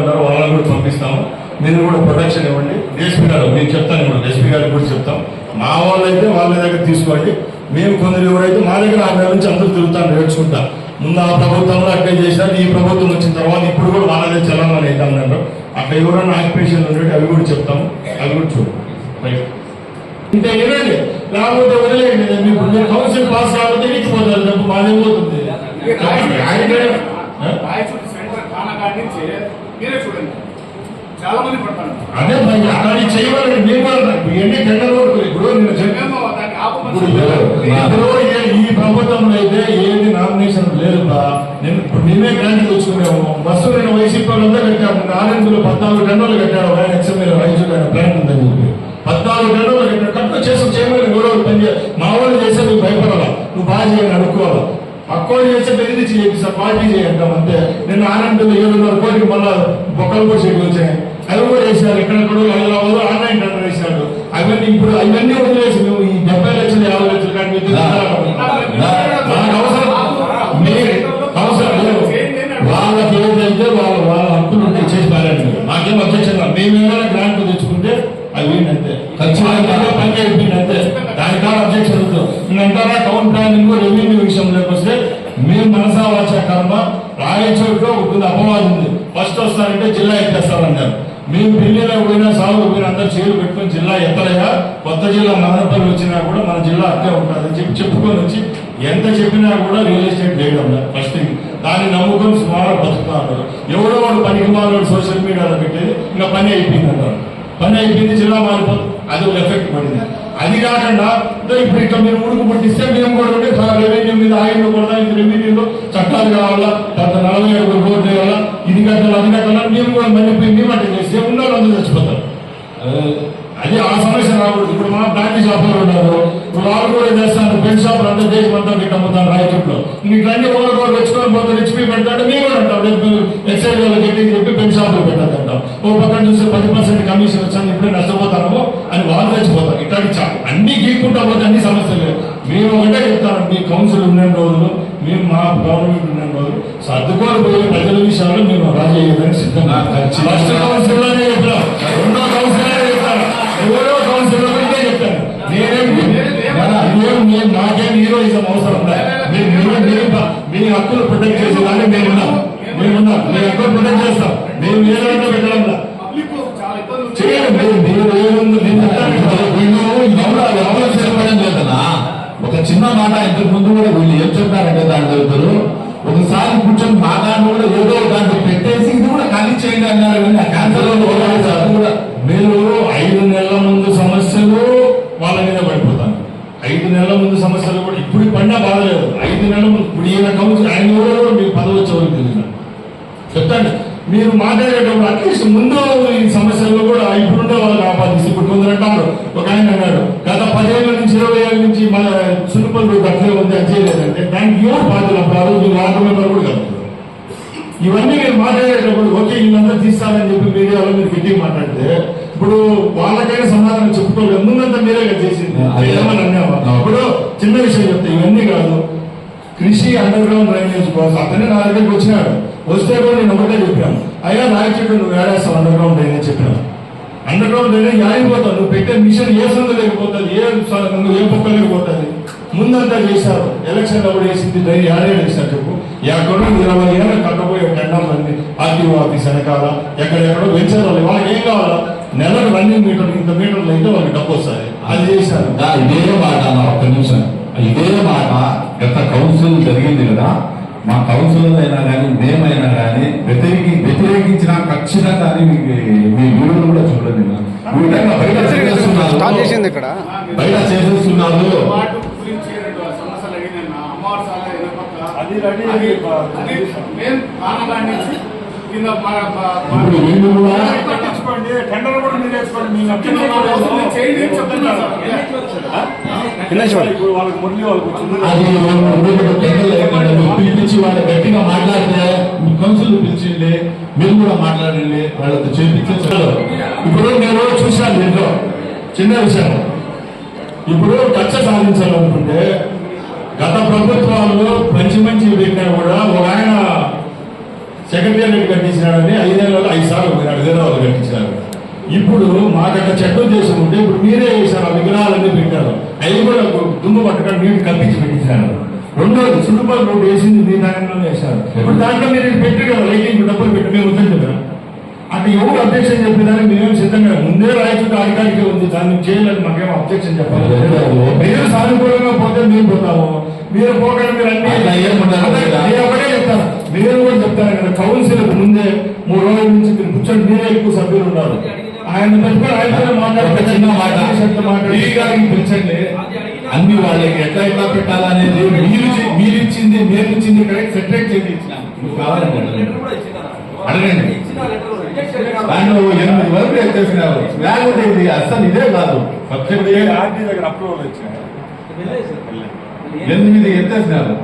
ఉన్నారు వాళ్ళని కూడా పంపిస్తాము. మీరు కూడా ప్రొటెక్షన్ ఇవ్వండి. డిఎస్పీ గారు మేము చెప్తాను ఇప్పుడు డిఎస్పీ గారికి కూడా చెప్తాం. మా వాళ్ళైతే వాళ్ళ దగ్గర తీసుకోండి. మేము కొందరు ఎవరైతే మా దగ్గర ఆ నెల నుంచి అందరూ తిరుగుతాను నేర్చుకుంటా. ముందు ఆ ప్రభుత్వంలో అట్లే చేశారు ఈ ప్రభుత్వం వచ్చిన తర్వాత ఇప్పుడు కూడా వాళ్ళదే చలమని అయితే అన్నారు. అక్కడ ఎవరైనా ఆక్యుపేషన్ ఉండేవి అవి కూడా చెప్తాము. అవి కూడా చూడండి రైట్ ఇంతే వినండి లేకపోతే వదిలేయండి. మీకు మీరు కౌన్సిల్ పాస్ కాబట్టి ఎక్కిపోతారు తప్ప మాదేమవుతుంది మీరే చూడండి. చాలా మంది పడతారు. అదే అక్కడ చేయమని మీరు కూడా ఎన్ని టెండర్ వరకు ఇప్పుడు నేను చెప్పాను ఈ ప్రభుత్వంలో అయితే ఏది నామినేషన్ లేదు బా. నేను ఇప్పుడు మేమే గ్రాంట్ తెచ్చుకున్నాము బస్సు నేను వైసీపీ వాళ్ళంతా కట్టాము. నారాయణలో పద్నాలుగు టన్నులు కట్టాడు ఆయన ఎక్స్ఎంఎల్ రైతు ప్లాన్ ఉందని చెప్పి. పద్నాలుగు టన్నులు కట్టాడు కట్టు చేసి చేయమని ఎవరో పని మా వాళ్ళు చేస్తే నువ్వు భయపడాలా నువ్వు బాగా చేయని అనుకోవాలా అక్కడ చేస్తే బెదిరి చేయండి సార్ పార్టీ చేయంటాం అంతే నిన్న ఆనందంలో ఏడున్నర కోటికి మళ్ళా బొక్కలు కూడా చేయడం వచ్చాయి. అవి కూడా వేసారు ఎక్కడెక్కడో హైదరాబాద్ ఆన్లైన్ టెండర్ వేశాడు అవన్నీ ఇప్పుడు అవన్నీ వదిలేసి మేము ఈ డెబ్బై లక్షలు యాభై లక్షలు కానీ మీరు మనకు అవసరం మీరు అవసరం లేదు వాళ్ళకి ఏదైతే వాళ్ళ వాళ్ళ హక్కులు ఉంటే చేసి పారండి మాకేం అబ్జెక్షన్ లేదు. మేము ఏమైనా గ్రాంట్ తెచ్చుకుంటే అవి అంతే ఖచ్చితంగా పని అయిపోయింది అంతే దానికి కాదు అబ్జెక్షన్ వద్దు ఇంకంటారా టౌన్ ప్లానింగ్ రెవెన్యూ విషయంలోకి వస్తే మేము మనసా వచ్చ కర్మ రాయచోట్లో ఉంటుంది అపవాదం ఉంది. ఫస్ట్ వస్తారంటే జిల్లా ఎత్తేస్తారన్నారు మేము ఢిల్లీలో పోయినా సాగు పోయినా అందరు చేరు పెట్టుకొని జిల్లా ఎత్తలయ్యా కొత్త జిల్లా మదనపల్లి వచ్చినా కూడా మన జిల్లా అట్టే ఉంటుందని చెప్పి చెప్పుకొని వచ్చి ఎంత చెప్పినా కూడా రియల్ ఎస్టేట్ చేయడం ఫస్ట్ థింగ్ దాన్ని నమ్ముకొని సుమారు బతుకుతున్నారు ఎవడో వాడు పనికి మాలోడు సోషల్ మీడియాలో పెట్టేది ఇంకా పని అయిపోయింది అన్నారు పని అయిపోయింది జిల్లా మారిపోతుంది. అది ఒక ఎఫెక్ట్ పడింది. అది కాకుండా ఇప్పుడు ఇట్లా మీరు ఉడుకు పుట్టిస్తే మేము కూడా ఉంటే రెవెన్యూ మీద ఆయన కూడా ఇది రెవెన్యూలో చట్టాలు కావాలా? పెద్ద నలభై ఏడు కోట్లు చేయాలా ఇది కట్టాలి అది కట్టాలని మేము కూడా మళ్ళీ పోయి మేము అట్లా చేస్తే ఉన్న వాళ్ళు చచ్చిపోతారు. అది. ఆ సమస్య రాకూడదు. ఇప్పుడు మా బ్రాంచ్ షాపులు ఉన్నారు. వాళ్ళు కూడా చేస్తాను పెన్ షాపులు అంతా దేశం అంతా మీకు అమ్ముతాను రాయచోట్లో. ఇట్లన్నీ ఒకరు ఒకరు తెచ్చుకొని పోతే హెచ్పి పెడతాడు మేము కూడా అంటాం రేపు ఎక్సైజ్ వాళ్ళకి ఎట్టి చెప్పి పెన్ షాపులు పెట్టద్దంటాం ఓ పక్కన చూస్తే పది పర్సెంట్ కమిషన్ వచ్చాను ఇప్పుడే నష్టపోతాము పోతే అన్ని సమస్యలు. మేము ఒకటే చెప్తాను మీ కౌన్సిల్ ఉన్న రోజులు మేము మా గవర్నమెంట్ ఉన్న రోజులు సర్దుకొని పోయే ప్రజల విషయాలు మేము రాజీ అయ్యేదని సిద్ధంగా ఫస్ట్ రెండో కౌన్సిల్ చెప్తాను ఎవరో కౌన్సిల్ చెప్తాను నేనేం నేనేం నేను నాకేం హీరోయిజం అవసరం మీ హక్కులు ప్రొటెక్ట్ చేసేదాన్ని మేమున్నాం. మేమున్నాం. మీ హక్కులు ప్రొటెక్ట్ చేస్తాం. మేము ఏదైనా పెట్టడం. చేయండి. మీరు మీరు ఏముంది నేను చెప్తాను చిన్న మాట ఇంతకు ముందు కూడా వీళ్ళు ఏం చెప్పారంటే దాని దగ్గర ఒకసారి కూర్చొని మాట్లాడిన కూడా ఏదో దాంట్లో పెట్టేసి ఇది కూడా ఖాళీ చేయండి అన్నారు కానీ ఆ క్యాన్సర్ కూడా మీరు ఐదు నెలల ముందు సమస్యలు వాళ్ళ మీద పడిపోతాను ఐదు నెలల ముందు సమస్యలు కూడా ఇప్పుడు పడినా బాధలేదు ఐదు నెలల ముందు ఇప్పుడు ఈయన కౌన్సిల్ ఐదు నెలలు మీకు పదవి వచ్చేవారికి చెప్తాను. చెప్తాండి మీరు మాట్లాడేటప్పుడు అట్లీస్ట్ ముందు ఈ సమస్యల్లో కూడా ఇప్పుడుండే వాళ్ళు ఆపాదిస్తే ఇప్పుడు కొందరు అంటారు ఒక ఆయన అన్నాడు గత పదిహేను నుంచి ఇరవై ఏళ్ళ నుంచి మన సులుపల్లి అట్లే ఉంది అది చేయలేదంటే దానికి ఎవరు బాధ్యులు అప్పుడు ఆ రోజు వార్డు మెంబర్ కూడా కాదు ఇవన్నీ మీరు మాట్లాడేటప్పుడు ఓకే వీళ్ళందరూ తీస్తారని చెప్పి మీడియాలో మీరు గట్టి మాట్లాడితే ఇప్పుడు వాళ్ళకైనా సమాధానం చెప్పుకోలేదు ముందంతా మీరే చేసింది? ఇప్పుడు చిన్న విషయం చెప్తే ఇవన్నీ కాదు. కృషి అండర్ గ్రౌండ్ డ్రైనేజ్ కోసం అతనే నా దగ్గరికి వచ్చినాడు. వస్తే కూడా నేను ఒకటే చెప్పాను. అయ్యా రాయచెట్టు నువ్వు ఏడేస్తావు అండర్ గ్రౌండ్ డ్రైనేజ్ చెప్పాను. అండర్ గ్రౌండ్ డ్రైనేజ్ ఆగిపోతావు నువ్వు పెట్టే మిషన్ ఏ సందు లేకపోతుంది ఏ ముందు నువ్వు ఏ పక్క లేకపోతుంది ముందంతా చేశారు. ఎలక్షన్ అప్పుడు వేసింది డ్రైన్ ఏడేడు వేశారు చెప్పు. ఎక్కడో ఇరవై ఏళ్ళ కట్టబోయే టెండర్లు మంది ఆర్టీఓ ఆఫీస్ వెనకాల ఎక్కడెక్కడో వెంచర్ వాళ్ళు వాళ్ళకి ఏం కావాలా? నెలకు రన్నింగ్ మీటర్ ఇంత మీటర్లు అయితే వాళ్ళకి డబ్బు వస్తుంది. అది చేశారు. ఇదే మాట అన్న ఒక్క నిమిషం. ఇదే మాట గత కౌన్సిల్ జరిగింది కదా. మా కౌన్సిల్ అయినా కానీ మేమైనా కానీ వ్యతిరేకి వ్యతిరేకించిన ఖచ్చితంగా అని మీకు స్టార్ట్ చేసింది ఇక్కడ. బయట వాళ్ళకి మురళి వాళ్ళకి పిలిపించి వాళ్ళు గట్టిగా మాట్లాడితే కౌన్సిల్ పిలిచింది మీరు కూడా మాట్లాడండి వాళ్ళతో చేపించారు ఇప్పుడు నేను చూశాను దీంట్లో. చిన్న విషయం. ఇప్పుడు కక్ష సాధించాలనుకుంటే గత ప్రభుత్వాలు మంచి మంచి పెట్టినా కూడా ఒక ఆయన సెక్రటేరియట్ కట్టించినాడని ఐదేళ్ళలో ఐదు సార్లు పోయినాడు వేరే వాళ్ళు కట్టించినారు. ఇప్పుడు మాకట్ట చెడ్డ ఉద్దేశం ఉంటే ఇప్పుడు మీరే వేశారు ఆ విగ్రహాలన్నీ పెట్టారు. అవి కూడా దుమ్ము పట్టుకొని నీళ్ళు కప్పించి పెట్టించినారు. రెండోది సుడుపల్ రోడ్డు వేసింది మీ దాంట్లోనే వేశారు. ఇప్పుడు దాంట్లో మీరు పెట్టి కదా లైటింగ్ డబ్బులు పెట్టి మేము వద్దండి కదా అటు ఎవరు అబ్జెక్షన్ చెప్పేదానికి మేమేం సిద్ధంగా ముందే రాయచుంటే అధికారికి ఉంది దాన్ని చేయాలని మాకేం అబ్జెక్షన్ చెప్పాలి. మీరు సానుకూలంగా పోతే మేము పోతాము. మీరు పోకుండా మీరు అన్ని ఒకటే మీరు కూడా చెప్తాను కదా కౌన్సిల్ ముందే మూడు రోజుల నుంచి మీరు కూర్చొని మీరే ఎక్కువ సభ్యులు ఉన్నారు. ఆయన ఒక మాట్లాడితే మాట్లాడి పిలిచండి. అన్ని వాళ్ళకి ఎట్లా ఎట్లా పెట్టాలనేది మీరు మీరు ఇచ్చింది మేము ఇచ్చింది కరెక్ట్ సెటరేట్ చేసి ఇచ్చినాం. మీకు కావాలంటే అడగండి. దాంట్లో ఎనిమిది వరకు ఎత్తేసినారు లేకపోతే ఇది అసలు ఇదే కాదు. సబ్జెక్ట్ ఎనిమిది ఎత్తేసినారు